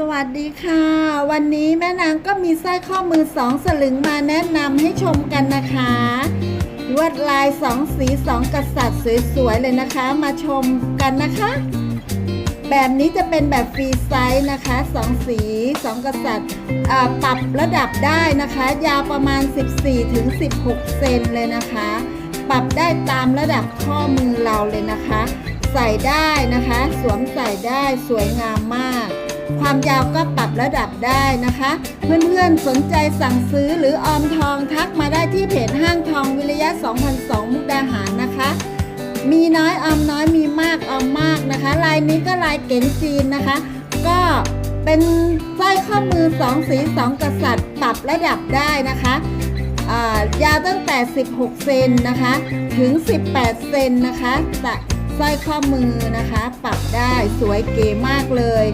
สวัสดีค่ะ วันนี้แม่นางก็มีสร้อยข้อมือสองสลึงมาแนะนำให้ชมกันนะคะ ลวดลายสองสีสองกษัตริย์สวยๆเลยนะคะ มาชมกันนะคะ แบบนี้จะเป็นแบบฟรีไซส์นะคะสองสีสองกษัตริย์ปรับระดับได้นะคะ ยาวประมาณ 14ถึงเซนเลยนะคะ ปรับได้ตามระดับข้อมือเราเลยนะคะ ใส่ได้นะคะ สวมใส่ได้สวยงามมาก ความยาวก็ปรับระดับได้นะคะ เพื่อนๆสนใจสั่งซื้อหรือออมทองทักมาได้ที่เพจห้างทองวิริยะ 2002 มุกดาหารนะคะ มีน้อยออมน้อยมีมากออมมากนะคะลายนี้ก็ลายเก๋งจีนนะคะ ก็เป็นสร้อยข้อมือ 2 สี 2 กษัตริย์ ปรับระดับได้นะคะยาวตั้งแต่ 16 เซนนะคะ ถึง 18 เซนนะคะแต่สร้อยข้อมือนะคะ ปรับได้สวยเก๋มากเลย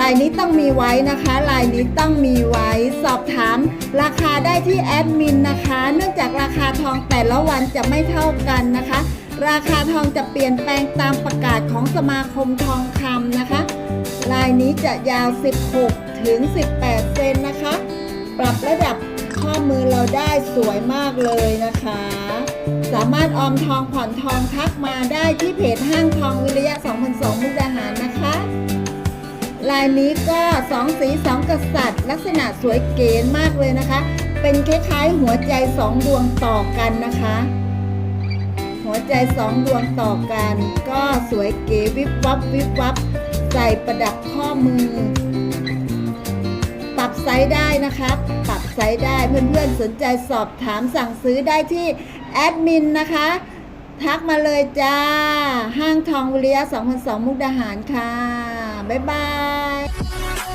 ลายนี้ต้องมีไว้นะคะลายนี้ต้องมีไว้ สอบถามราคาได้ที่แอดมินนะคะ เนื่องจากราคาทองแต่ละวันจะไม่เท่ากันนะคะ ราคาทองจะเปลี่ยนแปลงตามประกาศของสมาคมทองคำนะคะ ลายนี้จะยาว 16 ถึง 18 เซนนะคะ ปรับระดับข้อมือเราได้สวยมากเลยนะคะ สามารถออมทองผ่อนทองทักมาได้ที่เพจห้างทองวิริยะ 2002 มุกดาหารายนี้ก็สองสีสองกษัตริย์ ลักษณะสวยเก๋มากเลยนะคะ เป็นคล้ายๆหัวใจสองดวงต่อกันนะคะ หัวใจสองดวงต่อกัน ก็สวยเก๋วิบวับวิบวับใส่ประดับข้อมือ ปรับไซส์ได้นะคะปรับไซส์ได้เพื่อนๆสนใจสอบถามสั่งซื้อได้ที่แอดมินนะคะทักมาเลยจ้า ห้างทองวิริยะ2002 มุกดาหารค่ะ บ๊ายบาย Música